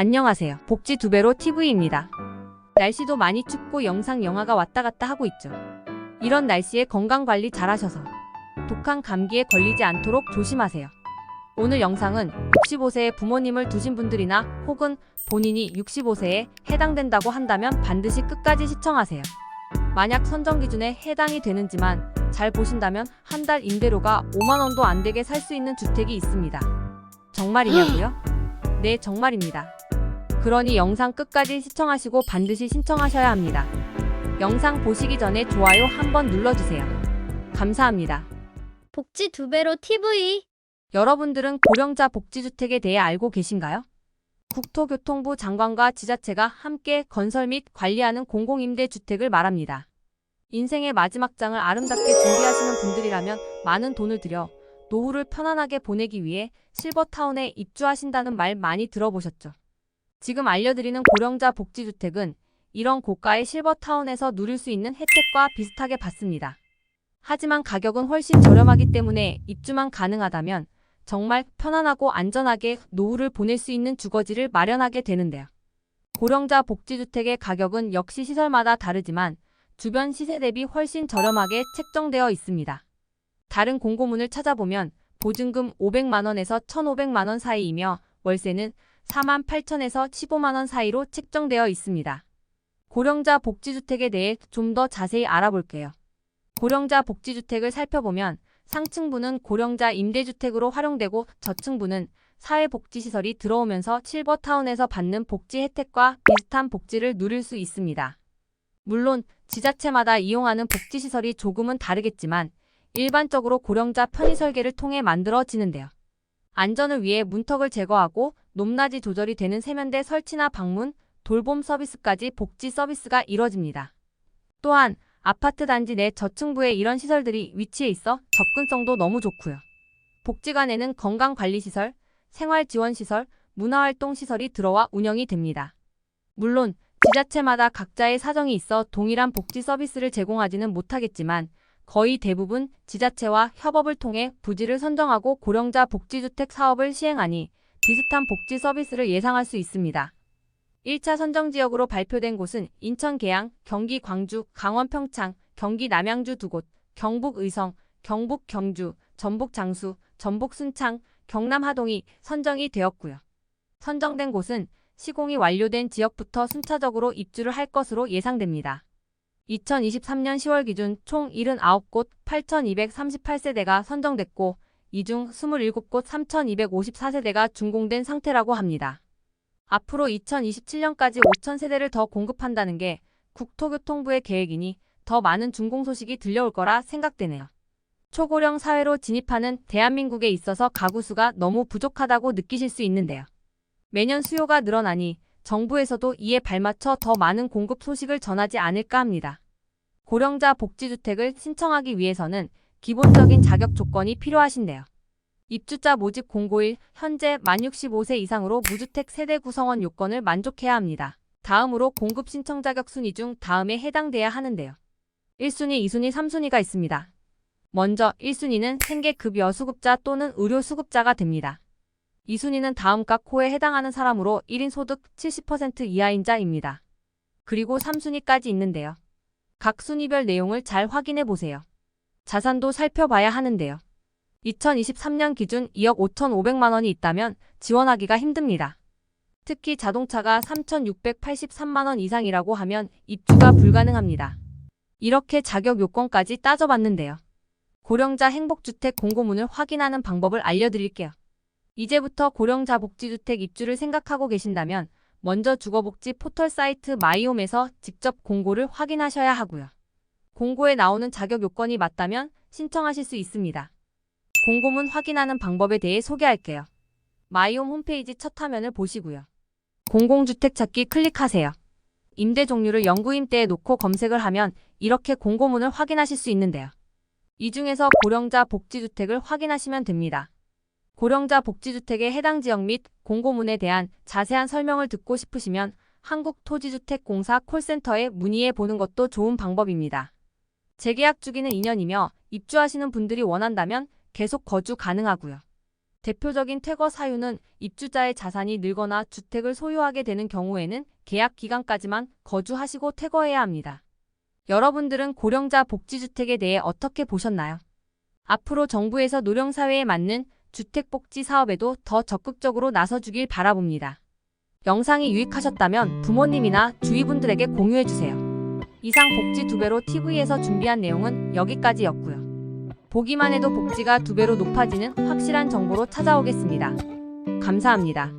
안녕하세요. 복지 두 배로 TV입니다. 날씨도 많이 춥고 영상 영화가 왔다 갔다 하고 있죠. 이런 날씨에 건강 관리 잘 하셔서 독한 감기에 걸리지 않도록 조심하세요. 오늘 영상은 65세의 부모님을 두신 분들이나 혹은 본인이 65세에 해당된다고 한다면 반드시 끝까지 시청하세요. 만약 선정 기준에 해당이 되는지만 잘 보신다면 한 달 임대료가 5만 원도 안 되게 살 수 있는 주택이 있습니다. 정말이냐고요? 네, 정말입니다. 그러니 영상 끝까지 시청하시고 반드시 신청하셔야 합니다. 영상 보시기 전에 좋아요 한번 눌러주세요. 감사합니다. 복지 두 배로 TV. 여러분들은 고령자 복지주택에 대해 알고 계신가요? 국토교통부 장관과 지자체가 함께 건설 및 관리하는 공공임대주택을 말합니다. 인생의 마지막 장을 아름답게 준비하시는 분들이라면 많은 돈을 들여 노후를 편안하게 보내기 위해 실버타운에 입주하신다는 말 많이 들어보셨죠? 지금 알려드리는 고령자 복지주택은 이런 고가의 실버타운에서 누릴 수 있는 혜택과 비슷하게 받습니다. 하지만 가격은 훨씬 저렴하기 때문에 입주만 가능하다면 정말 편안하고 안전하게 노후를 보낼 수 있는 주거지를 마련하게 되는데요. 고령자 복지주택의 가격은 역시 시설마다 다르지만 주변 시세 대비 훨씬 저렴하게 책정되어 있습니다. 다른 공고문을 찾아보면 보증금 500만원에서 1,500만원 사이이며 월세는 4만 8천에서 15만원 사이로 책정되어 있습니다. 고령자 복지주택에 대해 좀 더 자세히 알아볼게요. 고령자 복지주택을 살펴보면 상층부는 고령자 임대주택으로 활용되고 저층부는 사회복지시설이 들어오면서 실버타운에서 받는 복지 혜택과 비슷한 복지를 누릴 수 있습니다. 물론 지자체마다 이용하는 복지시설이 조금은 다르겠지만 일반적으로 고령자 편의 설계를 통해 만들어지는데요. 안전을 위해 문턱을 제거하고 높낮이 조절이 되는 세면대 설치나 방문, 돌봄 서비스까지 복지 서비스가 이뤄집니다. 또한 아파트 단지 내 저층부에 이런 시설들이 위치해 있어 접근성도 너무 좋고요. 복지관에는 건강관리시설, 생활지원시설, 문화활동시설이 들어와 운영이 됩니다. 물론 지자체마다 각자의 사정이 있어 동일한 복지 서비스를 제공하지는 못하겠지만 거의 대부분 지자체와 협업을 통해 부지를 선정하고 고령자 복지주택 사업을 시행하니 비슷한 복지 서비스를 예상할 수 있습니다. 1차 선정 지역으로 발표된 곳은 인천 계양, 경기 광주, 강원 평창, 경기 남양주 두 곳, 경북 의성, 경북 경주, 전북 장수, 전북 순창, 경남 하동이 선정이 되었고요. 선정된 곳은 시공이 완료된 지역부터 순차적으로 입주를 할 것으로 예상됩니다. 2023년 10월 기준 총 79곳 8,238세대가 선정됐고 이 중 27곳 3,254세대가 준공된 상태라고 합니다. 앞으로 2027년까지 5,000세대를 더 공급한다는 게 국토교통부의 계획이니 더 많은 준공 소식이 들려올 거라 생각되네요. 초고령 사회로 진입하는 대한민국에 있어서 가구 수가 너무 부족하다고 느끼실 수 있는데요. 매년 수요가 늘어나니 정부에서도 이에 발맞춰 더 많은 공급 소식을 전하지 않을까 합니다. 고령자 복지주택을 신청하기 위해서는 기본적인 자격 조건이 필요하신데요. 입주자 모집 공고일 현재 만 65세 이상으로 무주택 세대 구성원 요건을 만족해야 합니다. 다음으로 공급 신청 자격 순위 중 다음에 해당돼야 하는데요. 1순위, 2순위, 3순위가 있습니다. 먼저 1순위는 생계급여 수급자 또는 의료 수급자가 됩니다. 2순위는 다음과 코에 해당하는 사람으로 1인 소득 70% 이하인 자입니다. 그리고 3순위까지 있는데요. 각 순위별 내용을 잘 확인해 보세요. 자산도 살펴봐야 하는데요. 2023년 기준 2억 5,500만 원이 있다면 지원하기가 힘듭니다. 특히 자동차가 3,683만 원 이상이라고 하면 입주가 불가능합니다. 이렇게 자격 요건까지 따져봤는데요. 고령자 행복주택 공고문을 확인하는 방법을 알려드릴게요. 이제부터 고령자 복지주택 입주를 생각하고 계신다면 먼저 주거복지 포털 사이트 마이홈에서 직접 공고를 확인하셔야 하고요. 공고에 나오는 자격 요건이 맞다면 신청하실 수 있습니다. 공고문 확인하는 방법에 대해 소개할게요. 마이홈 홈페이지 첫 화면을 보시고요. 공공주택 찾기 클릭하세요. 임대 종류를 영구임대에 놓고 검색을 하면 이렇게 공고문을 확인하실 수 있는데요. 이 중에서 고령자 복지주택을 확인하시면 됩니다. 고령자 복지주택의 해당 지역 및 공고문에 대한 자세한 설명을 듣고 싶으시면 한국토지주택공사 콜센터에 문의해 보는 것도 좋은 방법입니다. 재계약 주기는 2년이며 입주하시는 분들이 원한다면 계속 거주 가능하고요. 대표적인 퇴거 사유는 입주자의 자산이 늘거나 주택을 소유하게 되는 경우에는 계약 기간까지만 거주하시고 퇴거해야 합니다. 여러분들은 고령자 복지주택에 대해 어떻게 보셨나요? 앞으로 정부에서 노령사회에 맞는 주택복지 사업에도 더 적극적으로 나서주길 바라봅니다. 영상이 유익하셨다면 부모님이나 주위 분들에게 공유해주세요. 이상 복지 두 배로 TV에서 준비한 내용은 여기까지였고요. 보기만 해도 복지가 두 배로 높아지는 확실한 정보로 찾아오겠습니다. 감사합니다.